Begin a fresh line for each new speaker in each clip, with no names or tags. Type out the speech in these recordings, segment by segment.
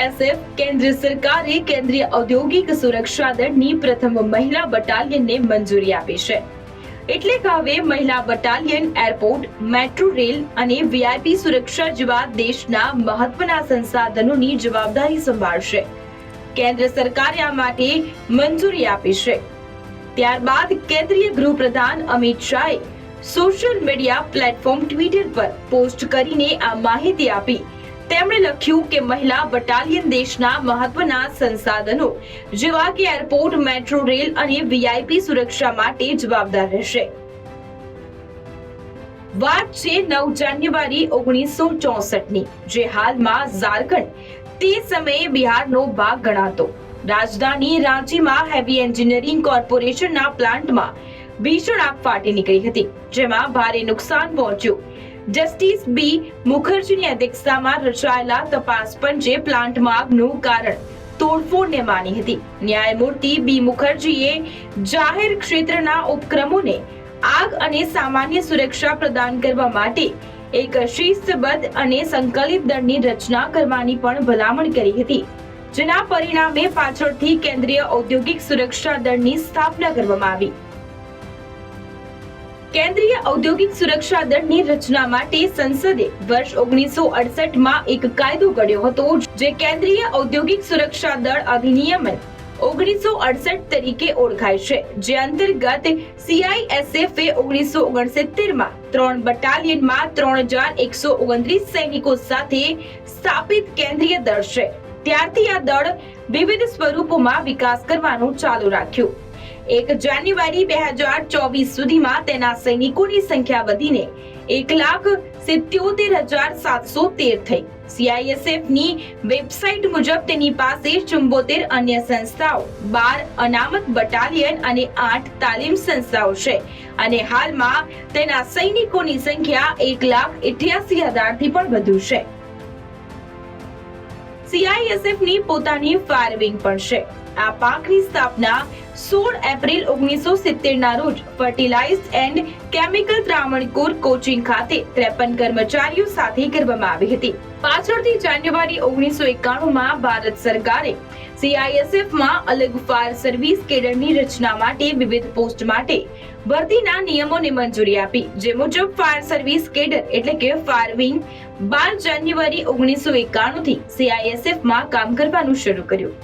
CISF કેન્દ્ર સરકારે કેન્દ્રીય ઔદ્યોગિક સુરક્ષા દળની પ્રથમ મહિલા બટાલિયનને મંજૂરી આપી છે એટલે કે હવે મહિલા બટાલિયન એરપોર્ટ મેટ્રો રેલ અને વીઆઈપી સુરક્ષા જેવા દેશના મહત્વના સંસાધનોની જવાબદારી સંભાળશે કેન્દ્ર સરકારે આ માટે મંજૂરી આપી છે ત્યારબાદ કેન્દ્રીય ગૃહપ્રધાન અમિત શાહે સોશિયલ મીડિયા પ્લેટફોર્મ ટ્વિટર પર પોસ્ટ કરીને આ માહિતી આપી તેમણે લખ્યું કે મહિલા બટાલિયન દેશના મહત્વના સંસાધનો, જેવા કે એરપોર્ટ, મેટ્રો રેલ અને વીઆઈપી સુરક્ષા માટે જવાબદાર રહેશે. વાત છે નવ જાન્યુઆરી ઓગણીસો ચોસઠની, જે હાલમાં ઝારખંડ તે સમયે બિહારનો ભાગ ગણાતો. રાજધાની રાંચીમાં હેવી એન્જિનિયરિંગ કોર્પોરેશનના પ્લાન્ટમાં ભીષણ આગ ફાટી નીકળી હતી, જેમાં ભારે નુકસાન પહોંચ્યું. જસ્ટિસ બી મુખર્જીની અધ્યક્ષતામાં રચાયેલા તપાસ પંચે પ્લાન્ટમાં આગનું કારણ તોડફોડને માની હતી. ન્યાયમૂર્તિ બી મુખર્જીએ જાહેર ક્ષેત્રના ઉપક્રમોને આગ અને સામાન્ય સુરક્ષા પ્રદાન કરવા માટે એક શિસ્તબદ્ધ અને સંકલિત દળની રચના કરવાની પણ ભલામણ કરી હતી. જેના પરિણામે પાછળથી કેન્દ્રીય ઔદ્યોગિક સુરક્ષા દળની સ્થાપના કરવામાં આવી. કેન્દ્રીય ઔદ્યોગિક સુરક્ષા દળની રચના માટે સંસદે વર્ષ ઓગણીસો અડસઠમાં એક કાયદો ઘડ્યો હતો, જે કેન્દ્રીય ઔદ્યોગિક સુરક્ષા દળ અધિનિયમન ઓગણીસો અડસઠ તરીકે ઓળખાય છે. જે અંતર્ગત સીઆઈએસએફ એ ઓગણીસો ઓગણસિત્તેરમાં ત્રણ બટાલિયનમાં ત્રણ હજાર એકસો ઓગણત્રીસ સૈનિકો સાથે સ્થાપિત કેન્દ્રીય દળ છે. ત્યારથી આ દળ વિવિધ સ્વરૂપોમાં વિકાસ કરવાનું ચાલુ રાખ્યું. એક જાન્યુઆરી બે હજાર ચોવીસ સુધીમાં તેના સૈનિકોની સંખ્યા વધીને એક લાખ સિત્યોતેર હજાર સાતસો તેર થઈ. સીઆઈએસએફની વેબસાઇટ મુજબ તેની પાસે ચુંબોતેર અન્ય સંસ્થાઓ, બાર અનામત બટાલિયન અને આઠ તાલીમ સંસ્થાઓ છે. અને હાલમાં તેના સૈનિકોની સંખ્યા એક લાખ ઇઠ્યાસી હજારથી પણ વધુ છે. સીઆઈએસએફની પોતાની ફાયર વિંગ પણ છે. આ પાંખની સ્થાપના સોળ એપ્રિલ ઓગણીસો સિત્તેર ના રોજ fertilise and chemical Travancore Cochin ખાતે ત્રેપન કર્મચારીઓ સાથે કરવામાં આવી હતી. પાછળથી જાન્યુઆરી ઓગણીસો એકાણું માં ભારત સરકારે સીઆઈએસએફમાં અલગ ફાયર સર્વિસ કેડરની રચના માટે વિવિધ પોસ્ટ માટે ભરતીના નિયમોને મંજૂરી આપી. જે મુજબ ફાયર સર્વિસ કેડર એટલે કે ફાયર વિંગ બાર જાન્યુઆરી ઓગણીસો એકાણું થી સીઆઈએસએફમાં કામ કરવાનું શરૂ કર્યું.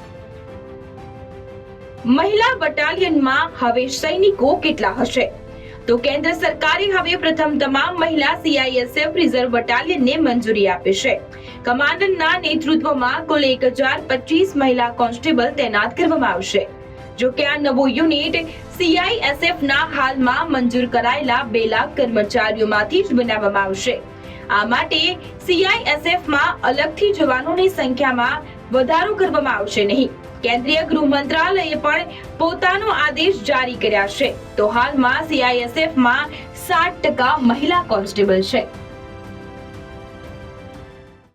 મહિલા બટાલિયનમાં હવે સૈનિકો કેટલા હશે? તો કેન્દ્ર સરકારે હવે પ્રથમ તમામ મહિલા સીઆઈએસએફ રિઝર્વ બટાલિયનને મંજૂરી આપી છે. કમાન્ડરના નેતૃત્વમાં કુલ એક હજાર પચીસ મહિલા કોન્સ્ટેબલ તૈનાત કરવામાં આવશે. જો કે આ નવો યુનિટ સીઆઈએસએફ ના હાલમાં મંજૂર કરાયેલા બે લાખ કર્મચારીઓમાંથી જ બનાવવામાં આવશે. આ માટે સીઆઈએસએફમાં અલગથી જવાનોની સંખ્યામાં વધારો કરવામાં આવશે નહીં. કેન્દ્રીય ગૃહ મંત્રાલયે પણ પોતાનો આદેશ જારી કર્યા છે. તો હાલમાં સીઆઈએસએફમાં સાત ટકા મહિલા કોન્સ્ટેબલ છે.